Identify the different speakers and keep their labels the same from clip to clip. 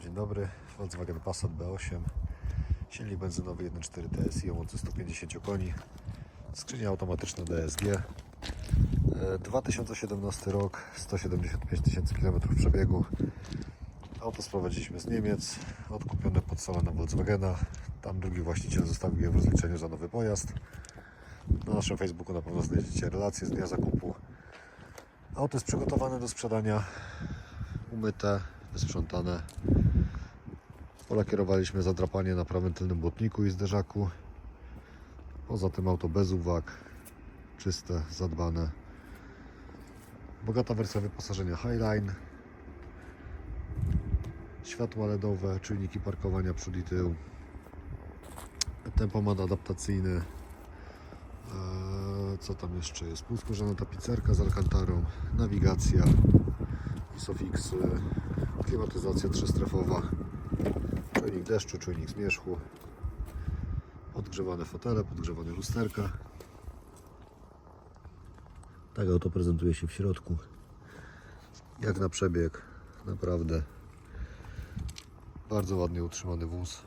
Speaker 1: Dzień dobry, Volkswagen Passat B8 Silnik benzynowy 1.4 TSI o mocy 150 koni. Skrzynia automatyczna DSG E, 2017 rok 175 tysięcy km przebiegu. Auto sprowadziliśmy z Niemiec Odkupione pod salę na Volkswagena. Tam drugi właściciel zostawił je w rozliczeniu za nowy pojazd. Na naszym Facebooku na pewno znajdziecie relacje z dnia zakupu. Auto jest przygotowane do sprzedania umyte, wysprzątane. Polakierowaliśmy zadrapanie na prawym tylnym błotniku i zderzaku. Poza tym auto bez uwag, czyste, zadbane. Bogata wersja wyposażenia Highline. Światła LEDowe, czujniki parkowania przód i tył. Tempomat adaptacyjny. Eee, Co tam jeszcze jest? Półskórzana tapicerka z alkantarą, nawigacja, Isofix, y, klimatyzacja trzystrefowa, czujnik deszczu, czujnik zmierzchu, podgrzewane fotele, podgrzewane lusterka. Tak auto prezentuje się w środku. Jak na przebieg, naprawdę bardzo ładnie utrzymany wóz.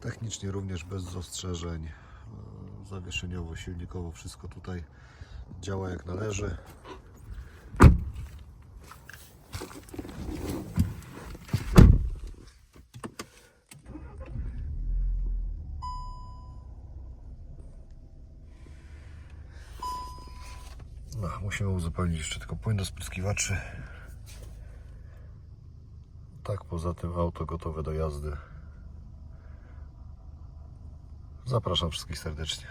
Speaker 1: Technicznie również bez zastrzeżeń. Zawieszeniowo, silnikowo wszystko tutaj działa jak należy. No, musimy uzupełnić jeszcze tylko płyn do spryskiwaczy. Tak, poza tym auto gotowe do jazdy. Zapraszam wszystkich serdecznie.